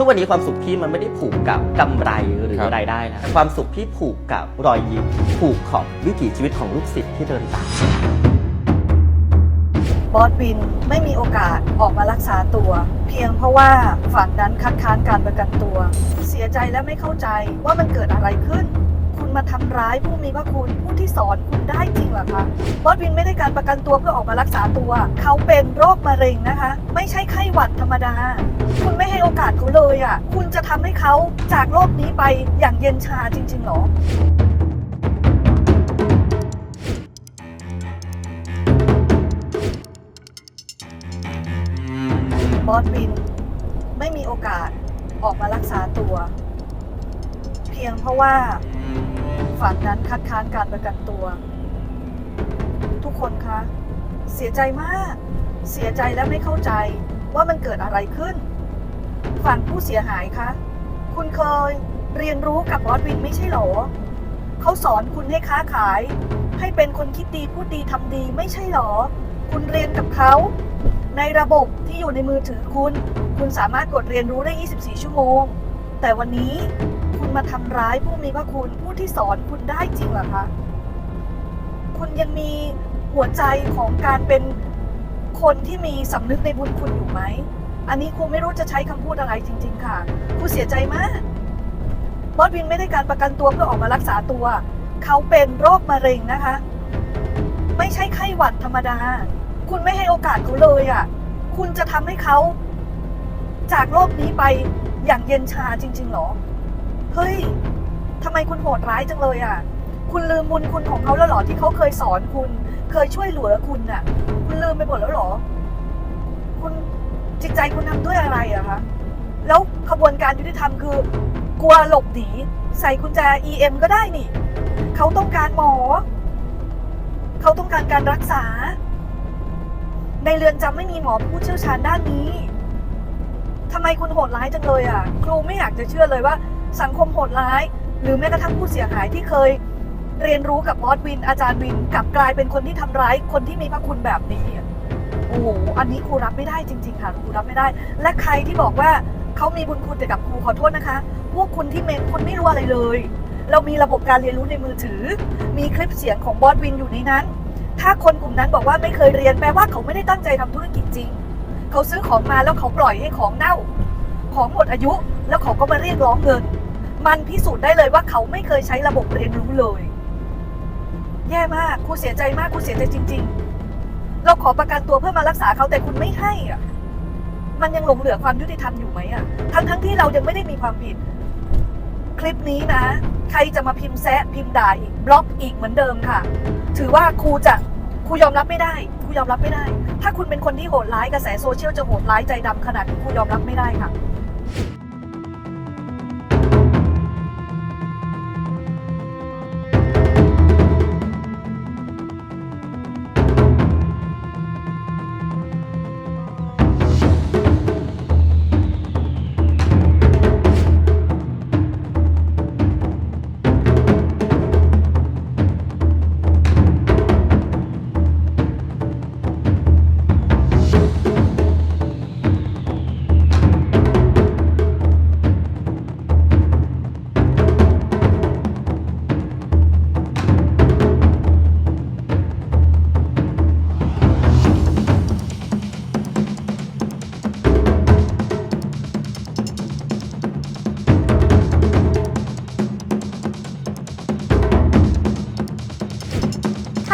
ทุกวันนี้ความสุขพี่มันไม่ได้ผูกกับกำไรหรือครับรายได้นะความสุขพี่ผูกกับรอยยิ้มผูกของวิถีชีวิตของลูกศิษย์ที่เดินตามบอสวินไม่มีโอกาสออกมารักษาตัว เพียงเพราะว่าฝั่งนั้นคัดค้านการประกันตัว เสียใจและไม่เข้าใจว่ามันเกิดอะไรขึ้น คุณมาทำร้ายผู้มีพระคุณผู้ที่สอนคุณได้จริงเหรอคะบอสวินไม่ได้การประกันตัวเพื่อออกมารักษาตัว เขาเป็นโรคมะเร็งนะคะ ไม่ใช่ไข้หวัดธรรมดา คุณไม่ให้โอกาสเขาเลยอะ คุณจะทำให้เขาจากโลกนี้ไปอย่างเย็นชาจริง ๆ หรอ บอสวิน ไม่มีโอกาสออกมารักษาตัว เพียงเพราะว่าฝั่งนั้นคัดค้านการประกันตัว ทุกคนคะ เสียใจมาก เสียใจและไม่เข้าใจว่ามันเกิดอะไรขึ้น ฝั่งผู้เสียหายคะ คุณเคยเรียนรู้กับบอสวินไม่ใช่หรอ เขาสอนคุณให้ค้าขาย ให้เป็นคนคิดดีพูดดีทำดีไม่ใช่หรอ คุณเรียนกับเขา ในระบบที่อยู่ในมือถือคุณ คุณสามารถกดเรียนรู้ได้ 24 ชั่วโมง แต่วันนี้คุณมาทำร้ายผู้มีพระคุณผู้ที่สอนคุณได้จริงเหรอคะ คุณยังมีหัวใจของการเป็นคนที่มีสำนึกในบุญคุณอยู่ไหม อันนี้ครูไม่รู้จะใช้คำพูดอะไรจริง ๆ ค่ะครูเสียใจมากบอสวินไม่ได้การประกันตัวเพื่อออกมารักษาตัว เขาเป็นโรคมะเร็งนะคะ ไม่ใช่ไข้หวัดธรรมดา คุณไม่ให้โอกาสเขาเลยอะ คุณจะทำให้เขา จากโลกนี้ไปอย่างเย็นชาจริง ๆหรอ เฮ้ยทำไมคุณโหดร้ายจังเลยอะ คุณลืมบุญคุณของเขาแล้วหรอที่เขาเคยสอนคุณ เคยช่วยเหลือคุณน่ะ คุณลืมไปหมดแล้วหรอ คุณ จิตใจคุณทำด้วยอะไรอะคะแล้วขบวนการยุติธรรมคือกลัวหลบหนีใส่กุญแจ EM ก็ได้นี่ เขาต้องการหมอ เขาต้องการการรักษา ในเรือนจำไม่มีหมอผู้เชี่ยวชาญด้านนี้ทำไมคุณโหดร้ายจังเลยอะ ครูไม่อยากจะเชื่อเลยว่า สังคมโหดร้าย หรือแม้กระทั่งผู้เสียหายที่เคย เรียนรู้กับบอสวิน อาจารย์วินกลับกลายเป็นคนที่ทำร้ายคนที่มีพระคุณแบบนี้ โอ้โหอันนี้ครูรับไม่ได้จริง ๆ ค่ะครูรับไม่ได้ และใครที่บอกว่าเขามีบุญคุณแต่กับครูขอโทษนะคะ พวกคุณที่เมนคุณไม่รู้อะไรเลย เรามีระบบการเรียนรู้ในมือถือ มีคลิปเสียงของบอสวินอยู่ในนั้น ถ้าคนกลุ่มนั้นบอกว่าไม่เคยเรียนแปลว่าเขาไม่ได้ตั้งใจทำธุรกิจจริง เขาซื้อของมาแล้วเขาปล่อยให้ของเน่า ของหมดอายุแล้วเขาก็มาเรียกร้องเงิน มันพิสูจน์ได้เลยว่าเขาไม่เคยใช้ระบบเรียนรู้เลย แย่มากครูเสียใจมากครูเสียใจจริง ๆ ขอประกันตัวเพื่อมารักษาเขาแต่คุณไม่ให้อะ มันยังหลงเหลือความยุติธรรมอยู่ไหมอะ ทั้งทั้งที่เรายังไม่ได้มีความผิด คลิปนี้นะ ใครจะมาพิมพ์แซะพิมพ์ด่าอีกบล็อกอีกเหมือนเดิมค่ะ ถือว่าครูจะครูยอมรับไม่ได้ครูยอมรับไม่ได้ ถ้าคุณเป็นคนที่โหดร้ายกระแสโซเชียลจะโหดร้ายใจดำขนาดนี้ครูยอมรับไม่ได้ค่ะ